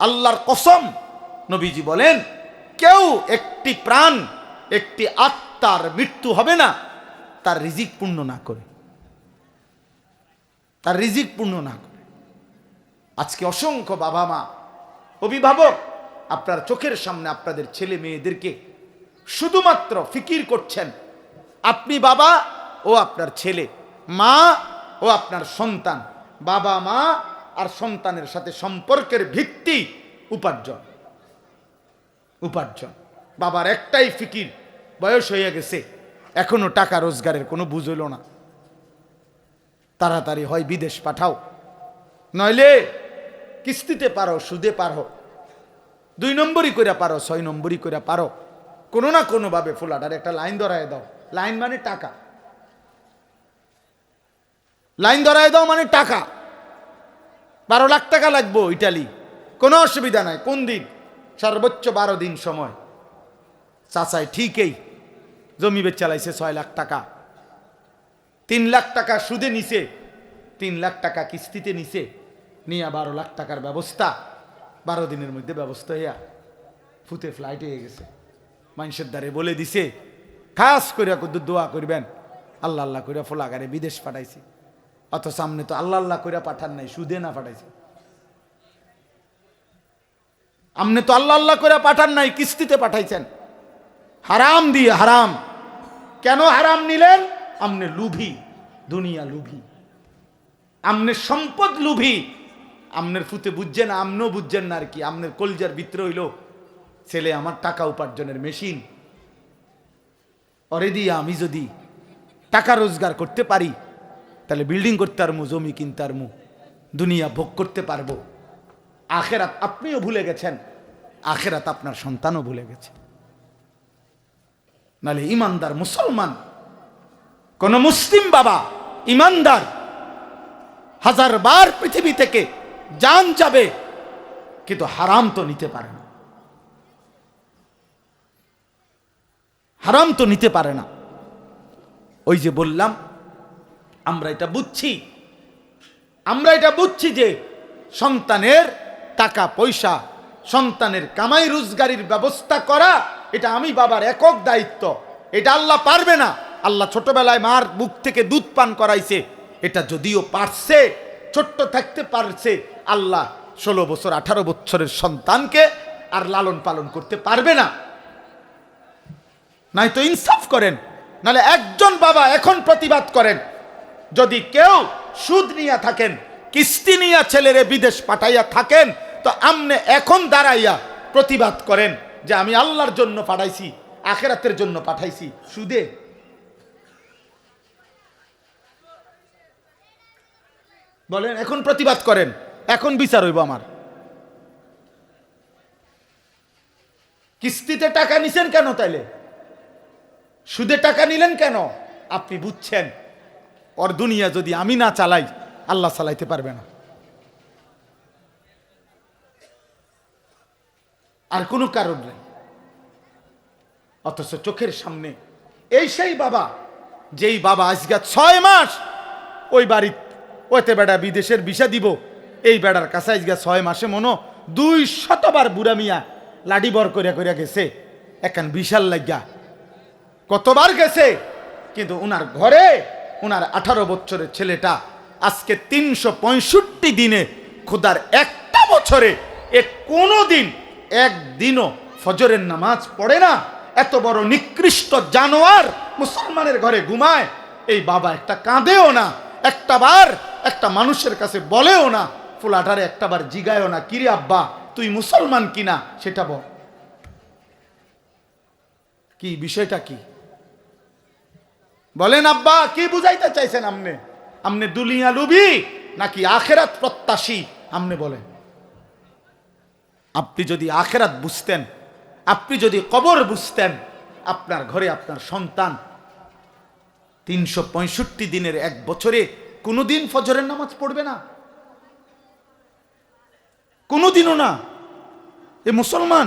আল্লাহর কসম, নবীজি বলেন, কেউ একটি প্রাণ, একটি আত্মার মৃত্যু হবে না, তার রিজিক পূর্ণ না করে। তার রিজিক পূর্ণ না করে। আজকে অসংখ্য বাবা মা অভিভাবক, আপনার চোখের সামনে আপনাদের ছেলে মেয়েদেরকে শুধুমাত্র ফিকির করছেন, আপনি বাবা ও আপনার ছেলে, মা ও আপনার সন্তান বাবা মা আর সন্তানের সাথে সম্পর্কের ভিত্তি উপার্জন। উপার্জন। বাবার একটাই ফিকির, বয়স হয়ে গেছে, এখনও টাকা রোজগারের কোনো বুঝল না। তাড়াতাড়ি হয় বিদেশ পাঠাও। নইলে কিস্তিতে পারো, সুদে পারো। দুই নম্বরই করে পারো, ছয় নম্বরই করে পারো। কোনো না কোনোভাবে ফোলাটার একটা লাইন ধরায় দাও। লাইন মানে টাকা। লাইন ধরায় দাও মানে টাকা। বারো লাখ টাকা লাগবো ইটালি। কোনো অসুবিধা নাই। কোন দিন? সর্বোচ্চ বারো দিন সময়। চাচাই, ঠিকই। জমি চালাইছে ছয় লাখ টাকা। তিন লাখ টাকা সুদে নিছে। তিন লাখ টাকা কিস্তিতে নিছে। নিয়ে বারো লাখ টাকার ব্যবস্থা। বারো দিনের মধ্যে ব্যবস্থা হইয়া ফুতে ফ্লাইট হয়ে গেছে। মানুষের দ্বারে বলে দিছে, খাস করিয়া দোয়া করবেন। আল্লাহ আল্লাহ করিয়া ফোলাগারে বিদেশ পাঠাইছি। অত সামনে তো আল্লাহ আল্লাহ করিয়া পাঠান নাই, সুদে না পাঠাইছে। আমনে তো আল্লাহ আল্লাহ করে পাঠান নাই, কিস্তিতে পাঠাইছেন। হারাম দিয়ে হারাম। কেন হারাম নিলেন? আমনে লুভি, দুনিয়া লুভি। আমনে সম্পদ লুভি। আমনের ফুতে বুঝছেন আমনও বুঝছেন না আর কি। আমনের কলজার ভিতরে হইল, ছেলে আমার টাকা উপার্জনের মেশিন। অরে দিয়ে আমি যদি টাকা রোজগার করতে পারি তাহলে বিল্ডিং করতে পারমু জমি কিনতে পারমু দুনিয়া ভোগ করতে পারব। আখেরাত আপনিও ভুলে গেছেন, আখেরাত আপনার সন্তানও ভুলে গেছে। নালে ইমানদার মুসলমান, কোন মুসলিম বাবা, ইমানদার, হাজার বার পৃথিবী থেকে জান যাবে, কিন্তু হারাম তো নিতে পারে না। হারাম তো নিতে পারে না। ওই যে বললাম আমরা এটা বুঝছি। আমরা এটা বুঝছি যে সন্তানের টাকা, পয়সা, সন্তানের কামাই, রোজগারির ব্যবস্থা করা, এটা আমি বাবার একক দায়িত্ব। এটা আল্লাহ পারবে না। আল্লাহ ছোটবেলায় মার বুক থেকে দুধ পান করাইছে। এটা যদিও পারছে, ছোট্ট থাকতে পারছে, আল্লাহ ষোলো বছর, আঠারো বছরের সন্তানকে আর লালন পালন করতে পারবে না। নাই তো ইনসাফ করেন, নাহলে একজন বাবা এখন প্রতিবাদ করেন। যদি কেউ সুদ নিয়ে থাকেন, কিস্তি নিয়ে ছেলেরে বিদেশ পাঠাইয়া থাকেন, তো আমনে এখন দাঁড়াইয়া প্রতিবাদ করেন যে আমি আল্লাহর জন্য পাঠাইছি, আখেরাতের জন্য পাঠাইছি। সুদে? বলেন, এখন প্রতিবাদ করেন, এখন বিচার হইব আমার। কিস্তিতে টাকা নিছেন কেন তাইলে? সুদে টাকা নিলেন কেন? আপনি বুঝছেন ওর দুনিয়া যদি আমি না চালাই, আল্লাহ চালাইতে পারবে না। আর কোনো কারণ নেই। অথচ চোখের সামনে এই সেই বাবা, যেই বাবা আজকে ছয় মাস ওই বাড়ি, ওইতে বেড়া বিদেশের বিষা দিব, এই বেড়ার কাছে আজকে ছয় মাসে মনো দুই শতবার বুড়া মিয়া লাডি বর করিয়া করিয়া গেছে একান বিশাল লাগিয়া কতবার গেছে, কিন্তু উনার ঘরে উনার আঠারো বছরের ছেলেটা আজকে তিনশো পঁয়ষট্টি দিনে খুদার একটা বছরে এ কোনো দিন একদিনও ফজরের নামাজ পড়ে না। এত বড় নিকৃষ্ট জানোয়ার মুসলমানের ঘরে ঘুমায়, এই বাবা একটা কাঁদেও না। একটা বার একটা মানুষের কাছে বলেও না, ফুলাটারে একটা বার জিগায়ও না, কিরে আব্বা, তুই মুসলমান কিনা? সেটা বল। কি, বিষয়টা কি? বলেন, আব্বা, কি বুঝাইতে চাইছেন আমনে? আমনে দুলিয়া লুবি নাকি আখেরাত প্রত্যাশী? আমনে বলেন, আপনি যদি আখেরাত বুঝতেন, আপনি যদি কবর বুঝতেন, আপনার ঘরে আপনার সন্তান তিনশো পঁয়ষট্টি দিনের এক বছরে কোনোদিন ফজরের নামাজ পড়বে না। কোনোদিনও না। এ মুসলমান,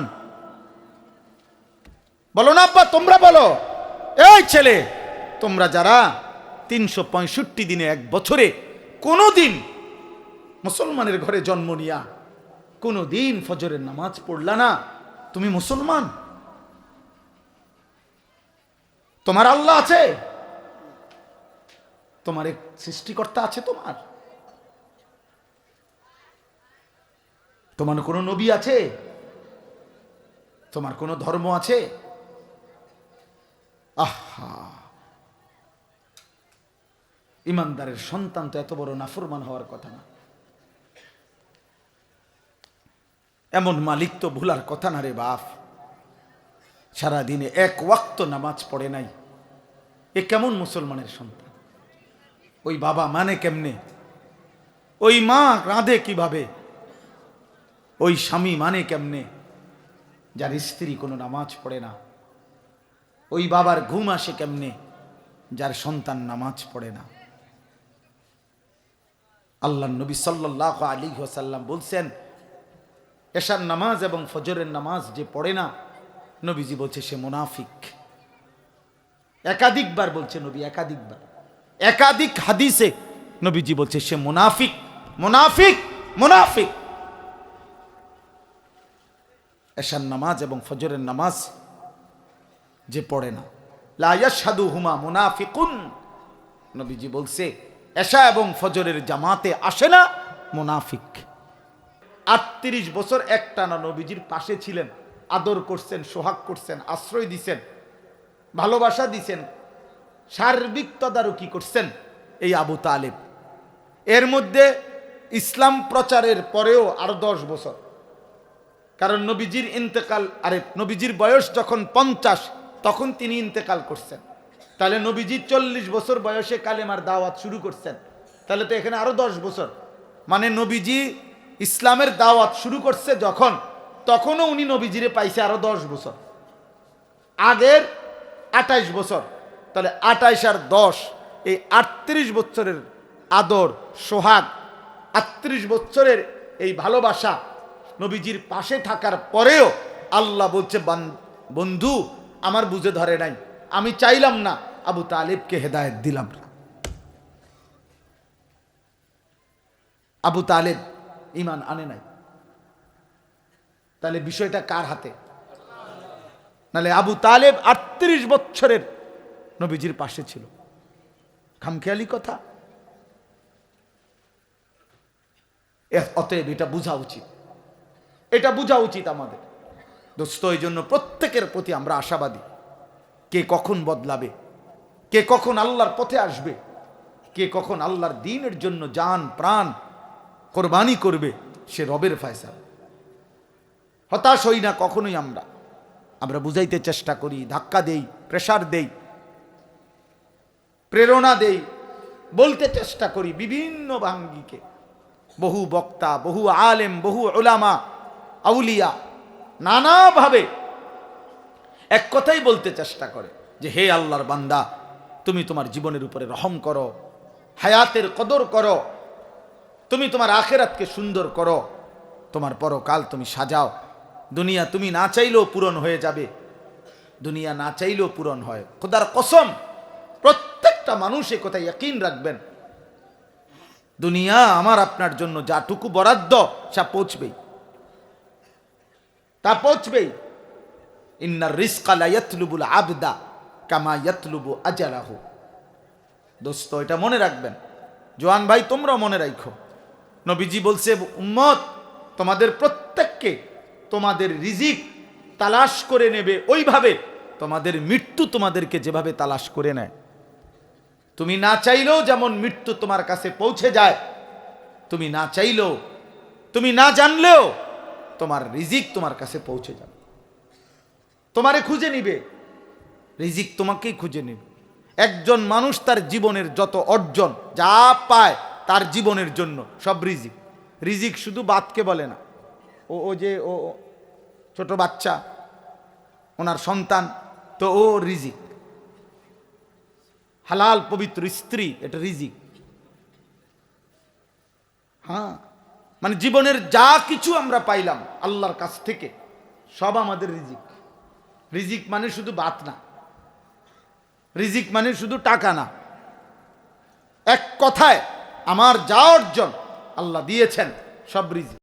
বলো না, আব্বা, তোমরা বলো, এই ছেলে তোমরা যারা তিনশো পঁয়ষট্টি দিনে এক বছরে কোনো দিন মুসলমানের ঘরে জন্ম নিয়া কোনো দিন ফজরের নামাজ পড়লা না, তুমি মুসলমান? তোমার আল্লাহ আছে? তোমার এক সৃষ্টিকর্তা আছে তোমার? তোমার কোনো নবী আছে? তোমার কোনো ধর্ম আছে? আহা! ইমানদারের সন্তান তো এত বড় নাফরমান হওয়ার কথা না। এমন মালিক তো ভুলার কথা না রে বাপ। সারাদিনে এক ওয়াক্ত নামাজ পড়ে নাই। এ কেমন মুসলমানের সন্তান? ওই বাবা মানে কেমনে? ওই মা রাঁধে কীভাবে? ওই স্বামী মানে কেমনে? যার স্ত্রী কোনো নামাজ পড়ে না। ওই বাবার ঘুম আসে কেমনে? যার সন্তান নামাজ পড়ে না। আল্লাহ নবী সাল্লাহ আলী ওসাল্লাম বলছেন, এশার নামাজ এবং ফজরের নামাজ যে পড়ে না, নবীজি বলছে সে মুনাফিক। একাধিকবার বলছে নবী, একাধিকবার। একাধিক হাদিসে নবীজি বলছে সে মুনাফিক মুনাফিক মুনাফিক। এশার নামাজ এবং ফজরের নামাজ যে পড়ে না। লায়াসাদু হুমা মুনাফিকুন। নবীজি বলছে এশা এবং ফজরের জামাতে আসে না, মুনাফিক। আটত্রিশ বছর একটানা নবীজির পাশে ছিলেন, আদর করছেন, সোহাগ করছেন, আশ্রয় দিছেন, ভালোবাসা দিছেন, সার্বিক তদারকি করছেন এই আবু তালেব। এর মধ্যে ইসলাম প্রচারের পরেও আরও দশ বছর। কারণ নবীজির ইন্তেকাল, আরে নবীজির বয়স যখন পঞ্চাশ, তখন তিনি ইন্তেকাল করছেন। তাহলে নবীজি চল্লিশ বছর বয়সে কালেমার দাওয়াত শুরু করছেন। তাহলে তো এখানে আরও দশ বছর। মানে নবীজি ইসলামের দাওয়াত শুরু করছে যখন, তখনও উনি নবীজিরে পাইছে আরও দশ বছর। আগের আঠাইশ বছর। তাহলে আঠাইশ আর দশ, এই আটত্রিশ বছরের আদর, সোহাগ, আটত্রিশ বছরের এই ভালোবাসা নবীজির পাশে থাকার পরেও আল্লাহ বলছে, বান- বন্ধু, আমার বুঝে ধরে নাই। আমি চাইলাম না আবু তালেবকে হেদায়েত দিলাম। না আবু তালেব ইমান আনে নাই। তাহলে বিষয়টা কার হাতে? নালে আবু তালেব আটত্রিশ বছরের নবীজির পাশে ছিল। খামখেয়ালি কথা? অতএব এটা বোঝা উচিত। এটা বোঝা উচিত আমাদের। দোস্ত এই জন্য প্রত্যেকের প্রতি আমরা আশাবাদী। কে কখন বদলাবে? কে কখন আল্লাহর পথে আসবে? কে কখন আল্লাহর দিনের জন্য যান প্রাণ কোরবানি করবে? সে রবের ফয়সাল। হতাশ হই না কখনোই আমরা। আমরা বুঝাইতে চেষ্টা করি, ধাক্কা দেই প্রেসার দেই, প্রেরণা দেই, বলতে চেষ্টা করি বিভিন্ন ভাঙ্গিকে। বহু বক্তা, বহু আলেম, বহু ওলামা আউলিয়া নানাভাবে এক কথাই বলতে চেষ্টা করে যে, হে আল্লাহর বান্দা তুমি তোমার জীবনের উপরে রহম করো, হায়াতের কদর করো, তুমি তোমার আখেরাতকে সুন্দর করো, তোমার পরকাল তুমি সাজাও। দুনিয়া তুমি না চাইলেও পূরণ হয়ে যাবে। দুনিয়া না চাইলেও পূরণ হয়। খোদার কসম, প্রত্যেকটা মানুষ কথায় ইয়াকিন রাখবেন। দুনিয়া আমার আপনার জন্য যাটুকু বরাদ্দ, সা পৌঁছবেই। তা পৌঁছবেই। ইন্নার রিস্কালা ইয়াতলুবুল আবদা কামা ইয়াতলুবু আজালাহু। দোস্ত, এটা মনে রাখবেন। জোয়ান ভাই তোমরা মনে রাখো নবীজি বলছে, উম্মত, তোমাদের প্রত্যেককে তোমাদের রিজিক তালাশ করে নেবে ওইভাবে। তোমাদের মৃত্যু তোমাদেরকে যেভাবে তালাশ করে নেয়। তুমি না চাইলেও যেমন মৃত্যু তোমার কাছে পৌঁছে যায়, তুমি না চাইলেও, তুমি না জানলেও তোমার রিজিক তোমার কাছে পৌঁছে যাবে। তোমারে খুঁজে নিবে। রিজিক তোমাকেই খুঁজে নিবে। একজন মানুষ তার জীবনের যত অর্জন যা পায় তার জীবনের জন্য, সব রিজিক। রিজিক শুধু বাতকে বলে না। ও ও যে ও ছোট বাচ্চা, ওনার সন্তান, তো ও রিজিক। হালাল, পবিত্র স্ত্রী, এটা রিজিক। হ্যাঁ মানে জীবনের যা কিছু আমরা পাইলাম আল্লাহর কাছ থেকে, সব আমাদের রিজিক। রিজিক মানে শুধু বাত না। রিজিক মানে শুধু টাকা না। এক কথায় আমার যা অর্জন আল্লাহ দিয়েছেন সব রিজিক।